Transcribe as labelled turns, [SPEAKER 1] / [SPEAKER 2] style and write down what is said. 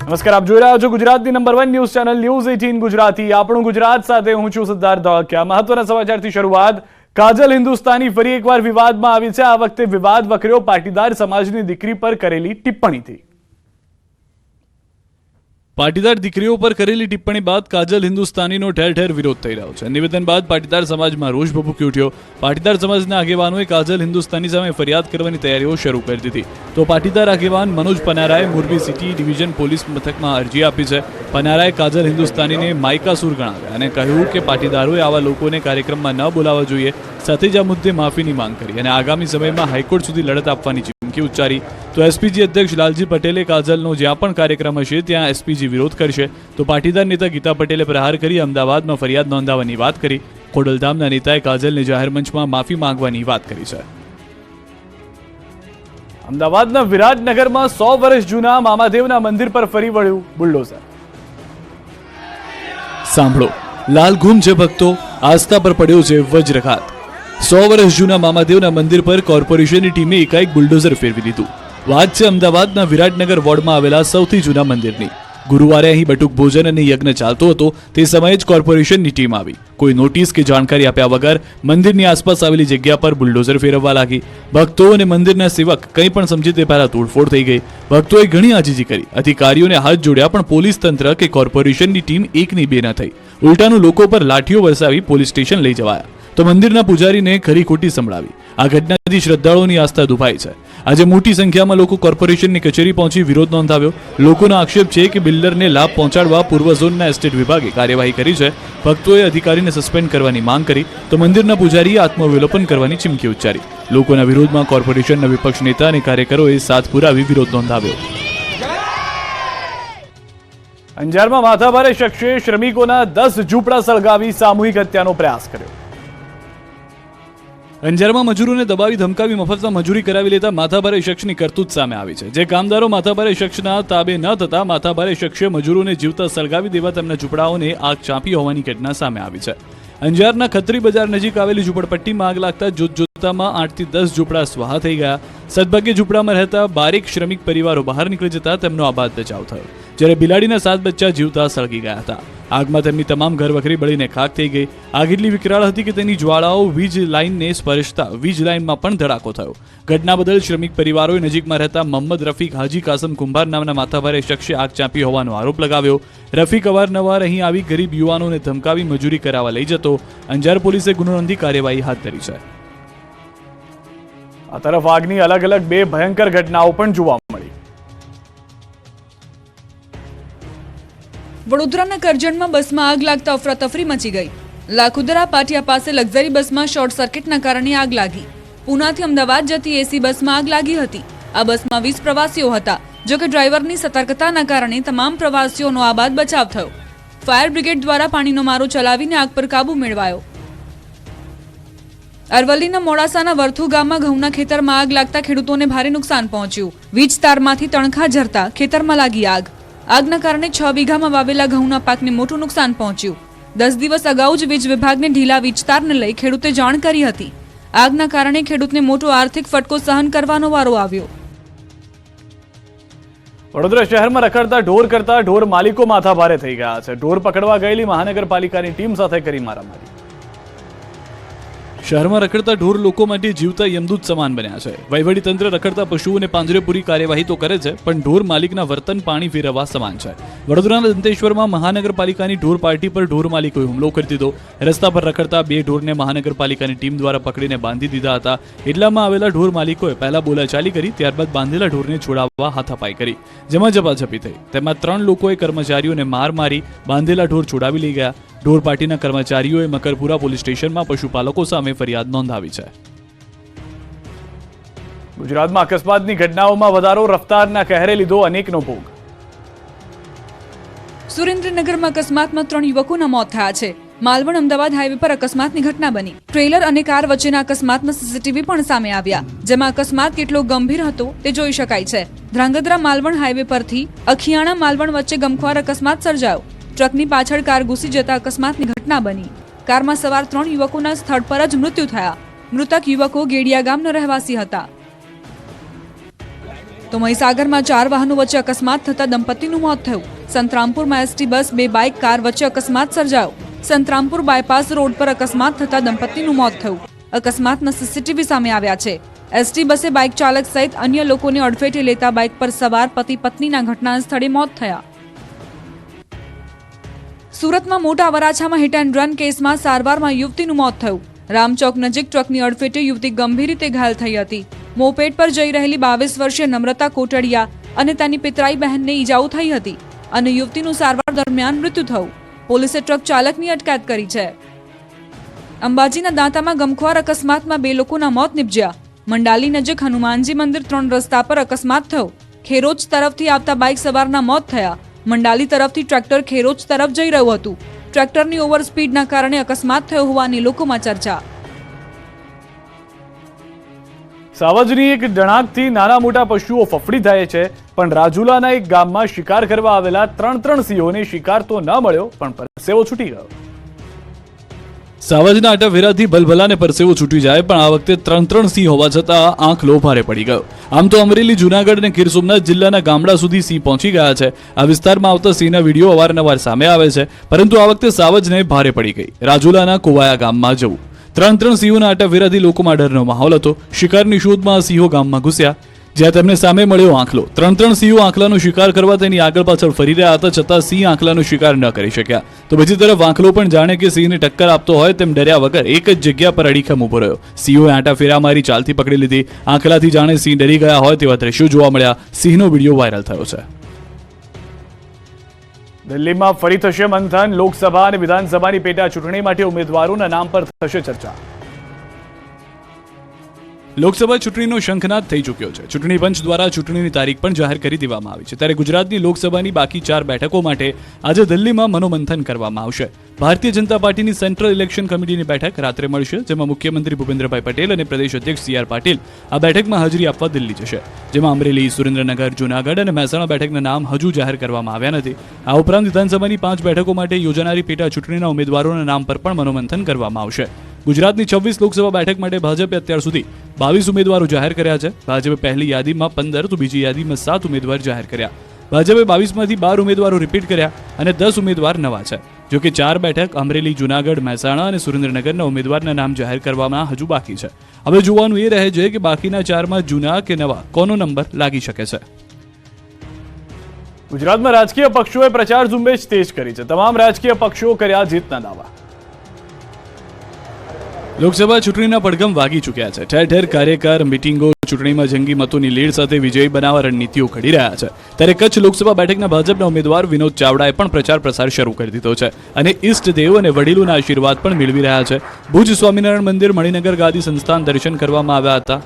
[SPEAKER 1] નમસ્કાર, આપ જોઈ રહ્યા છો ગુજરાતની number one news channel news eighteen Gujarati. આપણું ગુજરાત સાથે હું છું સિદ્ધાર્થ ધોળકિયા મહત્વના સમાચારથી શરૂઆત, કાજલ હિન્દુસ્તાની ફરી એકવાર વિવાદમાં આવી છે. આ વખતે વિવાદ વકર્યો પાટીદાર સમાજની દીકરી પર કરેલી ટિપ્પણીથી.
[SPEAKER 2] પાટીદાર દીકરીઓ પર કરેલી ટિપ્પણી બાદ કાજલ હિન્દુસ્તાનીનો ઠેર ઠેર વિરોધ થઈ રહ્યો છે. નિવેદન બાદ પાટીદાર સમાજમાં રોષ ભભૂકી ઉઠ્યો. પાટીદાર સમાજના આગેવાનોએ કાજલ હિન્દુસ્તાની સામે ફરિયાદ કરવાની તૈયારીઓ શરૂ કરી દીધી. તો પાટીદાર આગેવાન મનોજ પનારાએ મોરબી સિટી ડિવિઝન પોલીસ મથકમાં અરજી આપી છે. પનારાએ કાજલ હિન્દુસ્તાનીને માયકાસુર ગણાવ્યા અને કહ્યું કે પાટીદારોએ આવા લોકોને કાર્યક્રમમાં ન બોલાવવા જોઈએ. સાથે જ આ મુદ્દે માફીની માંગ કરી અને આગામી સમયમાં હાઈકોર્ટ સુધી લડત આપવાની ચીમકી ઉચ્ચારી. તો એસપીજી અધ્યક્ષ લાલજી પટેલે કાજલનો જ્યાં પણ કાર્યક્રમ હશે, ત્યાં એસપીજી વિરોધ કરશે. તો પાટીદાર નેતા ગીતા પટેલે પ્રહાર કરી, અમદાવાદમાં ફરિયાદ નોંધાવવાની વાત કરી. ખોડલધામના નેતાએ કાજલને જાહેર મંચમાં માફી માંગવાની વાત કરી છે.
[SPEAKER 1] અમદાવાદના વિરાટનગરમાં સો વર્ષ જૂના મામાદેવના મંદિર પર ફરી વળ્યું બુલડોઝર.
[SPEAKER 2] સાંભળો, લાલ ગુમ જે ભક્તો, આસ્થા પર પડ્યો છે વજ્રઘાત. સો વર્ષ જૂના મામાદેવના મંદિર પર કોર્પોરેશનની ટીમે એકાએક બુલડોઝર ફેરવી દીધું. વાત છે અમદાવાદના વિરાટનગર વોર્ડમાં આવેલા સૌથી જૂના મંદિરની. ગુરુવારે અહીં બટુક ભોજન અને યજ્ઞ ચાલતો હતો, તે સમયે જ કોર્પોરેશનની ટીમ આવી. કોઈ નોટિસ કે જાણકારી આપ્યા વગર મંદિરની આસપાસ આવેલી જગ્યા પર બુલડોઝર ફેરવવા લાગી. ભક્તો અને મંદિરના સેવક કંઈ પણ સમજી તે પહેલા તોડફોડ થઈ ગઈ. ભક્તોએ ઘણી આજીજી કરી. અધિકારીઓને હાથ જોડ્યા પણ પોલીસ તંત્ર કે કોર્પોરેશનની ટીમ એકની બે ન થઈ. ઉલટાનું લોકો પર લાઠીઓ વરસાવી પોલીસ સ્ટેશન લઈ જવાયા. તો મંદિરના પૂજારીને ખરી ખોટી સંભળાવી. આ ઘટનાથી શ્રદ્ધાળુઓની આસ્થા દુભાઈ છે. આજે મોટી સંખ્યામાં લોકો કોર્પોરેશનની કચેરી પહોંચી વિરોધ નોંધાવ્યો. લોકોનો આક્ષેપ છે કે બિલ્ડરને લાભ પહોંચાડવા પૂર્વ ઝોનના એસ્ટેટ વિભાગે કાર્યવાહી કરી છે. ભક્તોએ અધિકારીને સસ્પેન્ડ કરવાની માંગ કરી. તો મંદિરના પૂજારીએ આત્મવિલોપન કરવાની ચીમકી ઉચ્ચારી. લોકોના વિરોધમાં કોર્પોરેશનના વિપક્ષ નેતા અને કાર્યકરોએ સાથ પુરાવી વિરોધ નોંધાવ્યો.
[SPEAKER 1] અંજારમાં માથાભારે શખ્સે શ્રમિકોના દસ ઝૂંપડા સળગાવી સામૂહિક હત્યાનો પ્રયાસ કર્યો.
[SPEAKER 2] અંજારમાં મજૂરોને દબાવી ધમકાવી મફતમાં મજૂરી કરાવી લેતા માથાભારે શખ્સની કરતૂત સામે આવી છે. જે કામદારો માથાભારે શખ્સના તાબે ન થતા માથાભારે શખ્સે મજૂરોને જીવતા સળગાવી દેવા તેમના ઝૂંપડાઓને આગ ચાંપી હોવાની ઘટના સામે આવી છે. અંજારના ખત્રી બજાર નજીક આવેલી ઝૂંપડપટ્ટીમાં આગ લાગતા જોત જોતામાં આઠથી દસ ઝૂંપડા સ્વાહા થઈ ગયા. સદભાગ્યે ઝૂંપડામાં રહેતા બારીક શ્રમિક પરિવારો બહાર નીકળી જતા તેમનો આબાદ બચાવ થયો. જ્યારે બિલાડીના સાત બચ્ચા જીવતા સળગી ગયા હતા. આગમાં તેમની તમામ ઘરવખરી બળીને ખાક થઈ ગઈ. આગ એટલી વિકરાળ હતી કે તેની જ્વાળાઓ વીજ લાઇનને સ્પર્શતા વીજ લાઇનમાં પણ ધડાકો થયો. ઘટના બદલ શ્રમિક પરિવારોએ નજીકમાં રહેતા મોહમ્મદ રફીક હાજી કાસમ કુંભાર નામના માથાભારે શખ્સે આગ ચાંપી હોવાનો આરોપ લગાવ્યો. રફીક અવારનવાર અહીં આવી ગરીબ યુવાનોને ધમકાવી મજૂરી કરાવવા લઈ જતો. અંજાર પોલીસે ગુનો નોંધી કાર્યવાહી હાથ ધરી છે.
[SPEAKER 1] આ તરફ આગની અલગ અલગ બે ભયંકર ઘટનાઓ પણ જોવા મળી.
[SPEAKER 3] વડોદરાના કરજણમાં બસમાં આગ લાગતા અફરાતફરી મચી ગઈ. લાખુદરા પાટિયા પાસે લક્ઝરી બસમાં શોર્ટ સર્કિટના કારણે આગ લાગી. પુનાથી અમદાવાદ જતી એસી બસમાં આગ લાગી હતી. આ બસમાં વીસ પ્રવાસીઓ હતા, જો કે ડ્રાઈવરની સતર્કતાના કારણે તમામ પ્રવાસીઓનો આબાદ બચાવ થયો. ફાયર બ્રિગેડ દ્વારા પાણીનો મારો ચલાવીને આગ પર કાબુ મેળવાયો. અરવલ્લીના મોડાસાના વર્થુ ગામમાં ઘઉંના ખેતરમાં આગ લાગતા ખેડૂતોને ભારે નુકસાન પહોંચ્યું. વીજ તારમાંથી તણખા ઝરતા ખેતરમાં લાગી આગ. આગના કારણે છ વીઘામાં વાવેલા ઘઉંના પાકને મોટું નુકસાન પહોંચ્યું. દસ દિવસ અગાઉ જ વીજ વિભાગને ઢીલા વીજતારને લઈ ખેડૂતે જાણ કરી હતી. આગના કારણે ખેડૂતને મોટો આર્થિક ફટકો સહન કરવાનો વારો આવ્યો.
[SPEAKER 1] વડોદરા શહેરમાં રખડતા ઢોર કરતા ઢોર માલિકો માથા ભારે થઈ ગયા છે. ઢોર પકડવા ગયેલી મહાનગરપાલિકાની ટીમ સાથે કરી મારામારી.
[SPEAKER 2] શહેરમાં રખડતા ઢોર લોકો માટે જીવતા યમદૂત સમાન બન્યા છે. વહીવટી તંત્ર રખડતા પશુઓને પાંજરે પૂરી કાર્યવાહી તો કરે છે, પણ ઢોર માલિકના વર્તન, પાણી ફેરવવા સમાન છે. વડોદરાના દંતેશ્વરમાં મહાનગરપાલિકાની ઢોર પાર્ટી પર ઢોર માલિકોએ હુમલો કરી દીધો. રસ્તા પર રખડતા બે ઢોરને મહાનગરપાલિકાની ટીમ દ્વારા પકડીને બાંધી દીધા હતા. એટલામાં આવેલા ઢોર માલિકોએ પહેલા બોલાચાલી કરી, ત્યારબાદ બાંધેલા ઢોરને છોડાવવા હાથાપાઈ કરી. જેમાં ઝપાઝપી થઈ. તેમાં ત્રણ લોકોએ કર્મચારીઓને માર મારી બાંધેલા ઢોર છોડાવી લઈ ગયા. ઢોર પાર્ટીના કર્મચારીઓએ મકરપુરા પોલીસ સ્ટેશનમાં પશુપાલકો સામે ફરિયાદ નોંધાવી છે.
[SPEAKER 1] ગુજરાતમાં અકસ્માતની ઘટનાઓમાં વધારો રફતારના કહેરે લીધો અનેકનો ભોગ.
[SPEAKER 3] સુરેન્દ્રનગરમાં અકસ્માતમાં ત્રણ યુવકોના મોત થયા છે. માલવણ અમદાવાદ હાઈવે પર અકસ્માતની ઘટના બની. ટ્રેલર અને કાર વચ્ચેના અકસ્માતમાં સીસીટીવી પણ સામે આવ્યા. જેમાં અકસ્માત કેટલો ગંભીર હતો તે જોઈ શકાય છે. ધ્રાંગધ્રા માલવણ હાઈવે પરથી અખિયાણા માલવણ વચ્ચે ગમખ્વાર અકસ્માત સર્જાયો. ટ્રકની પાછળ કાર ઘૂસી જતા અકસ્માતની ઘટના બની. કારમાં સવાર ત્રણ યુવકોના સ્થળ પર જ મૃત્યુ થયા. મૃતક યુવકો ગેડિયા ગામના રહેવાસી હતા. તો મહીસાગરમાં ચાર વાહનો વચ્ચે અકસ્માત થતા દંપતીનું મોત થયું. સંતરામપુરમાં એસટી બસ, બે બાઇક, કાર વચ્ચે અકસ્માત સર્જાયો. સંતરામપુર બાયપાસ રોડ પર અકસ્માત થતા દંપતીનું મોત થયું. અકસ્માતના સીસીટીવી સામે આવ્યા છે. એસટી બસે બાઇક ચાલક સહિત અન્ય લોકોને અડફેટે લેતા બાઇક પર સવાર પતિ પત્નીના ઘટના સ્થળે મોત થયા. સુરતમાં મોટા વરાછામાં હિટ એન્ડ રન કેસમાં સારવારમાં યુવતીનું મોત થયું. રામચોક નજીક ટ્રકની અડફેટે યુવતી ગંભીર રીતે ઘાયલ થઈ હતી. મોપેટ પર જઈ રહેલી બાવીસ વર્ષીય નમ્રતા કોટડિયા અને તેની પિતરાઈ બહેનને ઈજાઓ થઈ હતી અને યુવતીનું સારવાર દરમિયાન મૃત્યુ થયું. પોલીસે ટ્રક ચાલકની અટકાયત કરી છે. અંબાજીના દાંતામાં ગમખ્વાર અકસ્માતમાં બે લોકોના મોત નિપજ્યા. મંડાલી નજીક હનુમાનજી મંદિર ત્રણ રસ્તા પર અકસ્માત થયો. ખેરોજ તરફથી આવતા બાઇક સવારના મોત થયા. મંડાલી તરફથી ટ્રેક્ટર ખેરોજ તરફ જઈ રહ્યું હતું. ટ્રેક્ટરની ઓવર સ્પીડના કારણે અકસ્માત થયો હોવાની લોકોમાં ચર્ચા.
[SPEAKER 1] સાવજની એક ડણાકથી નાના મોટા પશુઓ ફફડી થાય છે, પણ રાજુલાના એક ગામમાં શિકાર કરવા આવેલા ત્રણ ત્રણ સિંહોને શિકાર તો ન મળ્યો, પણ પરસેવો છૂટી ગયો.
[SPEAKER 2] સાવજના આટાવેરાથી ભલભલાને પરસેવો છૂટી જાય, પણ આ વખતે ત્રણ ત્રણ સિંહ હોવા છતાં આંખ લો ભારે પડી ગયો. આમ તો અમરેલી, જુનાગઢ અને ગીર સોમનાથ જિલ્લાના ગામડા સુધી સિંહ પહોંચી ગયા છે. આ વિસ્તારમાં આવતા સિંહના વીડિયો અવારનવાર સામે આવે છે, પરંતુ આ વખતે સાવજને ભારે પડી ગઈ. રાજુલાના કોવાયા ગામમાં જવું. ત્રણ ત્રણ સિંહોના આટાવેરાથી લોકોમાં ડરનો માહોલ હતો. શિકારની શોધમાં સિંહો ગામમાં ઘૂસ્યા. જ્યાં તેમને સામે મળ્યો આંખલો. ત્રણ ત્રણ સિંહો આંખલાનો શિકાર કરવા તેની આગળ પાછળ ફરી રહ્યા હતા, છતાં સિંહ આંખલાનો શિકાર ન કરી શક્યા. તો બીજી તરફ આંખલો પણ જાણે કે સિંહને ટક્કર આપતો હોય તેમ ડર્યા વગર એક જ જગ્યા પર અડીખમ ઊભો રહ્યો. સિંહોએ આંટા ફેરા મારી ચાલતી પકડી લીધી. આંખલાથી જાણે સિંહ ડરી ગયા હોય તેવા દ્રશ્યો જોવા મળ્યા. સિંહનો વીડિયો વાયરલ થયો છે.
[SPEAKER 1] દિલ્હીમાં ફરી થશે મંથન. લોકસભા અને વિધાનસભાની પેટા ચૂંટણી માટે ઉમેદવારોના નામ પર થશે ચર્ચા.
[SPEAKER 2] લોકસભા ચૂંટણીનો શંખનાદ થઈ ચૂક્યો છે. ચૂંટણી પંચ દ્વારા ચૂંટણીની તારીખ પણ જાહેર કરી દેવામાં આવી છે. ત્યારે ગુજરાતની લોકસભાની બાકી ચાર બેઠકો માટે આજે દિલ્હીમાં મનોમંથન કરવામાં આવશે. ભારતીય જનતા પાર્ટીની સેન્ટ્રલ ઇલેક્શન કમિટીની બેઠક રાત્રે મળશે, જેમાં મુખ્યમંત્રી ભૂપેન્દ્રભાઈ પટેલ અને પ્રદેશ અધ્યક્ષ સી આર પાટીલ આ બેઠકમાં હાજરી આપવા દિલ્હી જશે. જેમાં અમરેલી, સુરેન્દ્રનગર, જૂનાગઢ અને મહેસાણા બેઠકના નામ હજુ જાહેર કરવામાં આવ્યા નથી. આ ઉપરાંત વિધાનસભાની પાંચ બેઠકો માટે યોજાનારી પેટા ચૂંટણીના ઉમેદવારોના નામ પર પણ મનોમંથન કરવામાં આવશે. ગુજરાતની છવ્વીસ લોકસભા બેઠક માટે ભાજપે અત્યાર સુધી બાવીસ ઉમેદવારો જાહેર કર્યા છે. ભાજપે પહેલી યાદીમાં પંદર, તો બીજી યાદીમાં સાત ઉમેદવાર જાહેર કર્યા. ભાજપે બાવીસમાંથી બાર ઉમેદવારો રિપીટ કર્યા અને દસ ઉમેદવાર નવા છે. જો કે ચાર બેઠક, અમરેલી, જુનાગઢ, મહેસાણા અને સુરેન્દ્રનગરના ઉમેદવારના નામ જાહેર કરવામાં હજુ બાકી છે. હવે જોવાનું એ રહે છે કે બાકીના ચારમાં જૂના કે નવા કોનો નંબર લાગી શકે છે.
[SPEAKER 1] ગુજરાતમાં રાજકીય પક્ષોએ પ્રચાર ઝુંબેશ તેજ કરી છે. તમામ રાજકીય પક્ષો કર્યા જીતના દાવા.
[SPEAKER 2] લોકસભા ચૂંટણીના પડઘમ વાગી ચૂક્યા છે. ઠેર ઠેર કાર્યકર, મિટિંગો, ચૂંટણીમાં જંગી મતોની લીડ સાથે વિજયી બનાવવા રણનીતિઓ ઘડી રહ્યા છે. ત્યારે કચ્છ લોકસભા બેઠકના ભાજપના ઉમેદવાર વિનોદ ચાવડાએ પણ પ્રચાર પ્રસાર શરૂ કરી દીધો છે અને ઈષ્ટદેવ અને વડીલોના આશીર્વાદ પણ મેળવી રહ્યા છે. ભુજ સ્વામિનારાયણ મંદિર, મણિનગર ગાદી સંસ્થાન દર્શન કરવામાં આવ્યા હતા.